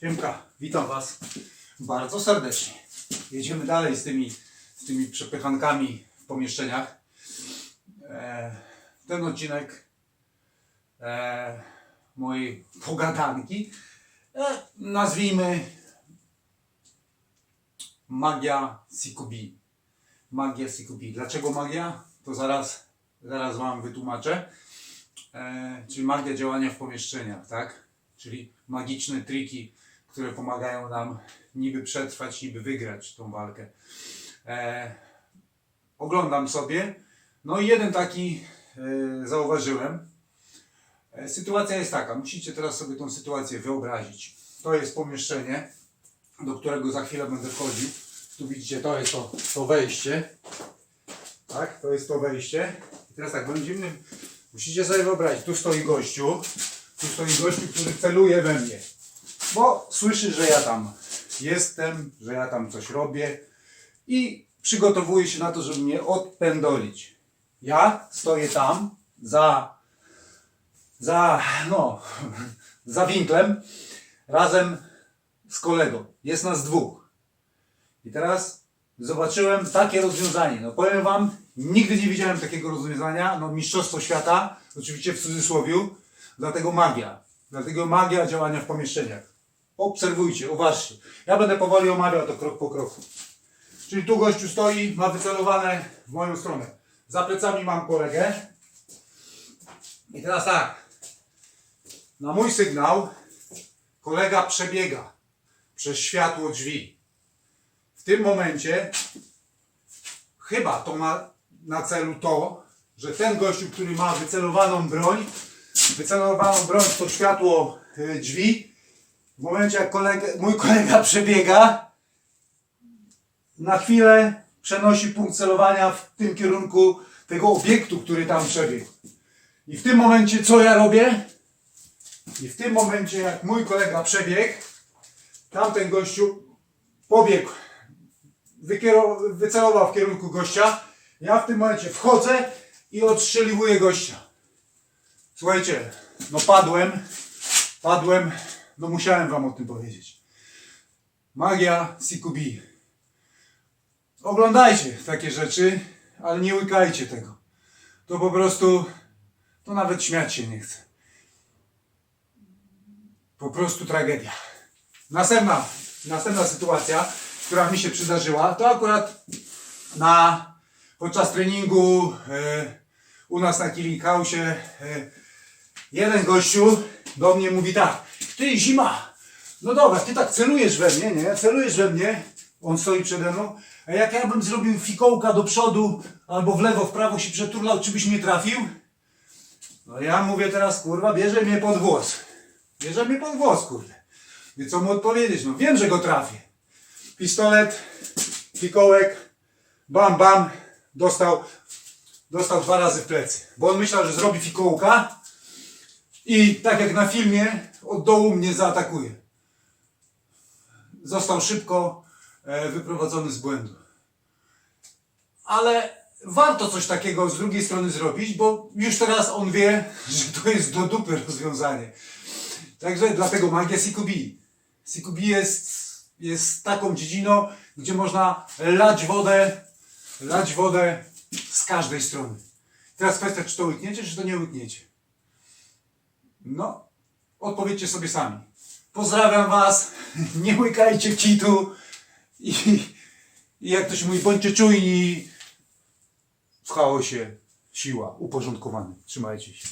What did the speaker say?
Siemka, witam Was bardzo serdecznie. Jedziemy dalej z tymi, z tymi przepychankami w pomieszczeniach. E, ten odcinek e, mojej pogadanki e, nazwijmy Magia CQB. Magia CQB. Dlaczego magia? To zaraz, zaraz Wam wytłumaczę. Czyli magia działania w pomieszczeniach, tak? Czyli magiczne triki, które pomagają nam niby przetrwać, niby wygrać tą walkę. E, oglądam sobie, no i jeden taki e, zauważyłem. E, sytuacja jest taka, musicie teraz sobie tą sytuację wyobrazić. To jest pomieszczenie, do którego za chwilę będę wchodził. Tu widzicie, to jest to, to wejście. Tak, to jest to wejście. I teraz tak, będziemy, musicie sobie wyobrazić, tu stoi gościu, tu stoi gościu, który celuje we mnie. Bo słyszy, że ja tam jestem, że ja tam coś robię i przygotowuje się na to, żeby mnie odpędolić. Ja stoję tam za, za, no, za winklem razem z kolegą. Jest nas dwóch. I teraz zobaczyłem takie rozwiązanie. No powiem Wam, nigdy nie widziałem takiego rozwiązania. No mistrzostwo świata, oczywiście w cudzysłowiu, dlatego magia. Dlatego magia działania w pomieszczeniach. Obserwujcie, uważcie. Ja będę powoli omawiał to krok po kroku. Czyli tu gościu stoi, ma wycelowane w moją stronę. Za plecami mam kolegę. I teraz tak. Na mój sygnał kolega przebiega przez światło drzwi. W tym momencie chyba to ma na celu to, że ten gościu, który ma wycelowaną broń, wycelowaną broń to światło y, drzwi, w momencie jak kolega, mój kolega przebiega, na chwilę przenosi punkt celowania w tym kierunku tego obiektu, który tam przebiegł. I w tym momencie co ja robię? I w tym momencie jak mój kolega przebiegł, tamten gościu pobiegł, wycelował w kierunku gościa, ja w tym momencie wchodzę i odstrzeliwuję gościa. Słuchajcie, no padłem, padłem, no musiałem wam o tym powiedzieć. Magia CQB. Oglądajcie takie rzeczy, ale nie łykajcie tego. To po prostu, to nawet śmiać się nie chce. Po prostu tragedia. Następna, następna sytuacja, która mi się przydarzyła, to akurat na, podczas treningu e, u nas na Kilikausie e, jeden gościu do mnie mówi tak, ty zima, no dobra, ty tak celujesz we mnie, nie? Celujesz we mnie, on stoi przede mną, a jak ja bym zrobił fikołka do przodu, albo w lewo, w prawo się przeturlał, czy byś mnie trafił? No ja mówię teraz, kurwa, bierze mnie pod włos. Bierze mnie pod włos, kurde. I co mu odpowiedzieć? No wiem, że go trafię. Pistolet, fikołek, bam, bam, dostał, dostał dwa razy w plecy. Bo on myślał, że zrobi fikołka i tak jak na filmie, od dołu mnie zaatakuje. Został szybko e, wyprowadzony z błędu. Ale warto coś takiego z drugiej strony zrobić, bo już teraz on wie, że to jest do dupy rozwiązanie. Także dlatego magia CQB. CQB jest, jest taką dziedziną, gdzie można lać wodę, lać wodę z każdej strony. Teraz kwestia, czy to łykniecie, czy to nie łykniecie. No, odpowiedzcie sobie sami. Pozdrawiam Was, nie łykajcie kitu i, i jak to się mówi, bądźcie czujni w chaosie siła, uporządkowany. Trzymajcie się.